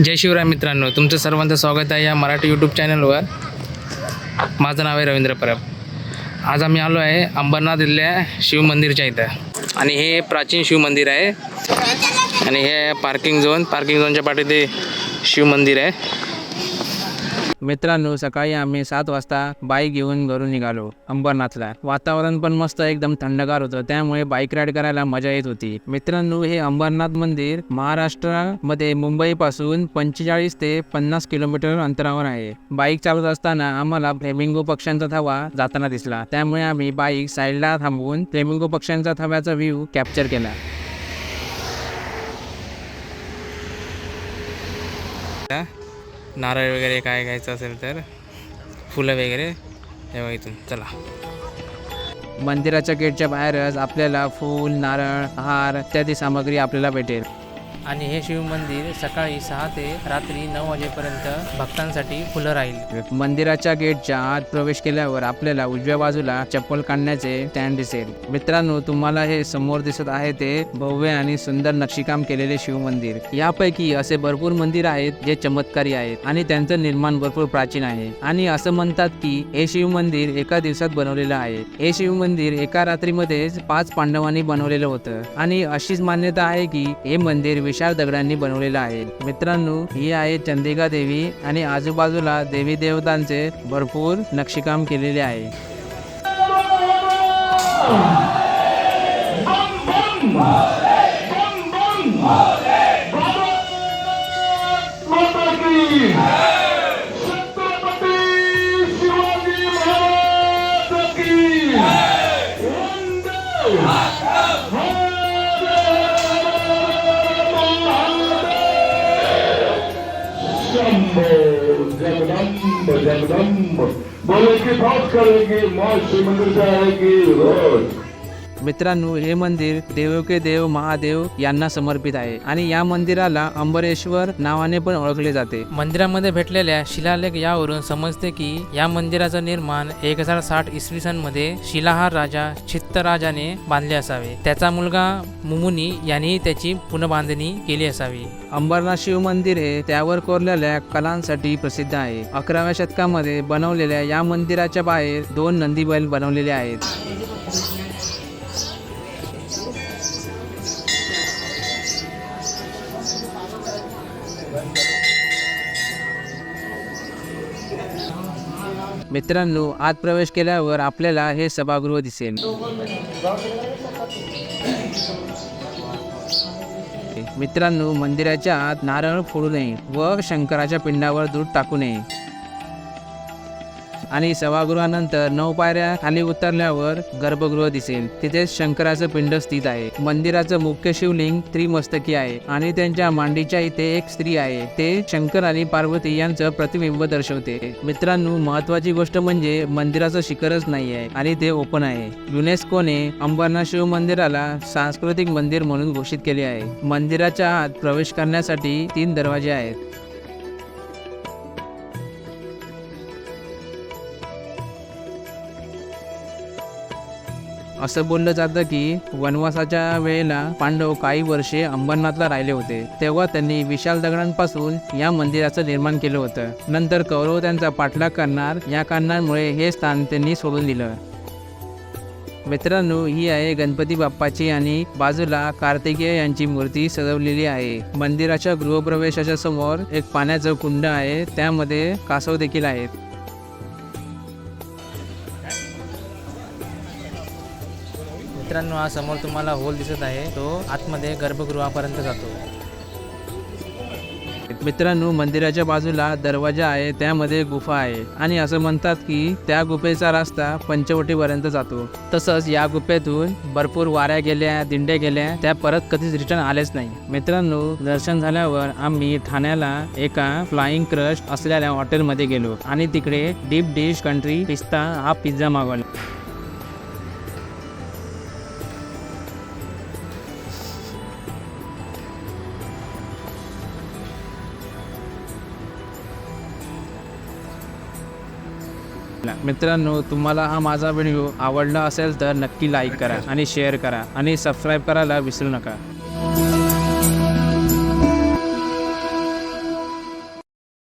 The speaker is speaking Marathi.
जय शिवराय मित्रांनो तुमचं सर्वांचं स्वागत आहे या मराठी यूट्यूब चॅनलवर माझं नाव आहे रवींद्र परब. आज आम्ही आलो आहे अंबरनाथ इथल्या शिवमंदिरच्या इथं. आणि हे प्राचीन शिवमंदिर आहे. आणि हे पार्किंग झोन पार्किंग झोनच्या पाठी ते शिवमंदिर आहे. मित्रांनो सकाळी आम्ही सात वाजता बाईक घेऊन घरून निघालो अंबरनाथला. वातावरण पण मस्त एकदम थंडगार होतं त्यामुळे बाईक राईड करायला मजा येत होती. मित्रांनो हे अंबरनाथ मंदिर महाराष्ट्रामध्ये मुंबईपासून पंचेचाळीस ते पन्नास किलोमीटर अंतरावर आहे. बाईक चालवत असताना आम्हाला फ्लेमिंगो पक्ष्यांचा थवा जाताना दिसला. त्यामुळे आम्ही बाईक साईडला थांबवून फ्लेमिंगो पक्ष्यांचा थव्याचा व्ह्यू कॅप्चर केला. नारळ वगैरे काय घ्यायचं असेल तर फुलं वगैरे तेव्हा इथून चला. मंदिराच्या गेटच्या बाहेरच आपल्याला फूल नारळ हार इत्यादी सामग्री आपल्याला भेटेल. आणि हे शिव मंदिर सकाळी सहा ते रात्री नऊ वाजेपर्यंत भक्तांसाठी खुलं राहील. मंदिराच्या गेटच्या आत प्रवेश केल्यावर आपल्याला उजव्या बाजूला चप्पल काढण्याचे स्टँड दिसेल. मित्रांनो तुम्हाला हे समोर दिसत आहे ते भव्य आणि सुंदर नक्षीकाम केलेले शिव मंदिर. यापैकी असे भरपूर मंदिर आहेत जे चमत्कारी आहेत आणि त्यांचं निर्माण भरपूर प्राचीन आहे. आणि असं म्हणतात की हे शिव मंदिर एका दिवसात बनवलेलं आहे. हे शिव मंदिर एका रात्रीमध्येच पाच पांडवांनी बनवलेलं होतं. आणि अशीच मान्यता आहे की हे मंदिर विशाल दगडांनी बनवलेलं आहे मित्रांनो ही आहे चंदिका देवी आणि आजूबाजूला देवी देवतांचे भरपूर नक्षीकाम केलेले आहे जगदम्ब जगदम्ब बोले की बात करेंगे माँ श्री मंदिर जाएगी रोज मित्रांनो हे मंदिर देवो के देव महादेव यांना समर्पित आहे आणि या मंदिराला अंबरेश्वर नावाने पण ओळखले जाते. मंदिरामध्ये भेटलेल्या शिलालेख यावरून समजते की या मंदिराचं निर्माण एक हजार साठ इसवी सनमध्ये शिलाहार राजा चित्तराजाने बांधले असावे. त्याचा मुलगा मुमुनी यांनी त्याची पुनर्बांधणी केली असावी. अंबरनाथ शिव मंदिर हे त्यावर कोरलेल्या कलांसाठी प्रसिद्ध आहे. अकराव्या शतकामध्ये बनवलेल्या या मंदिराच्या बाहेर दोन नंदी बैल बनवलेले आहेत. मित्रांनो आत प्रवेश केल्यावर आपल्याला हे सभागृह दिसेल. मित्रांनो मंदिराच्या आत नारळ फोडू नये व शंकराच्या पिंडावर दूध टाकू नये. आणि सभागृहानंतर नऊ पायऱ्या खाली उतरल्यावर गर्भगृह दिसेल. तिथेच शंकराचं पिंड स्थित आहे. मंदिराचं मुख्य शिवलिंग त्रिमस्तकी आहे आणि त्यांच्या मांडीच्या इथे एक स्त्री आहे. ते शंकर आणि पार्वती यांचं प्रतिबिंब दर्शवते. मित्रांनो महत्वाची गोष्ट म्हणजे मंदिराचं शिखरच नाही आहे आणि ते ओपन आहे. युनेस्कोने अंबरनाथ शिव मंदिराला सांस्कृतिक मंदिर म्हणून घोषित केले आहे. मंदिराच्या आत प्रवेश करण्यासाठी तीन दरवाजे आहेत. असं बोललं जातं की वनवासाच्या वेळेला पांडव काही वर्षे अंबरनाथला राहिले होते. तेव्हा त्यांनी विशाल दगडांपासून या मंदिराचं निर्माण केलं होतं. नंतर कौरव त्यांचा पाठलाग करणार या कारणांमुळे हे स्थान त्यांनी सोडून दिलं. मित्रांनो ही आहे गणपती बाप्पाची आणि बाजूला कार्तिकेय यांची मूर्ती सजवलेली आहे. मंदिराच्या गृहप्रवेशाच्या समोर एक पाण्याचं कुंड आहे. त्यामध्ये कासव देखील आहेत. मित्रांनो हा समोर तुम्हाला होल दिसत आहे. तो आतमध्ये गर्भगृहापर्यंत जातो. मित्रांनो मंदिराच्या बाजूला दरवाजा आहे त्यामध्ये गुफा आहे. आणि असं म्हणतात की त्या गुफेचा रस्ता पंचवटीपर्यंत जातो. तसंच या गुफेतून भरपूर वाऱ्या गेल्या दिंड्या गेल्या त्या परत कधीच रिटर्न आलेच नाही. मित्रांनो दर्शन झाल्यावर आम्ही ठाण्याला एका फ्लाइंग क्रस्ट असलेल्या हॉटेलमध्ये गेलो. आणि तिकडे डीप डिश कंट्री पिस्ता हा पिझ्झा मागवला. मित्रांनो तुम्हाला हा माझा व्हिडिओ आवडला असेल तर नक्की लाईक करा आणि शेअर करा आणि सबस्क्राईब करायला विसरू नका.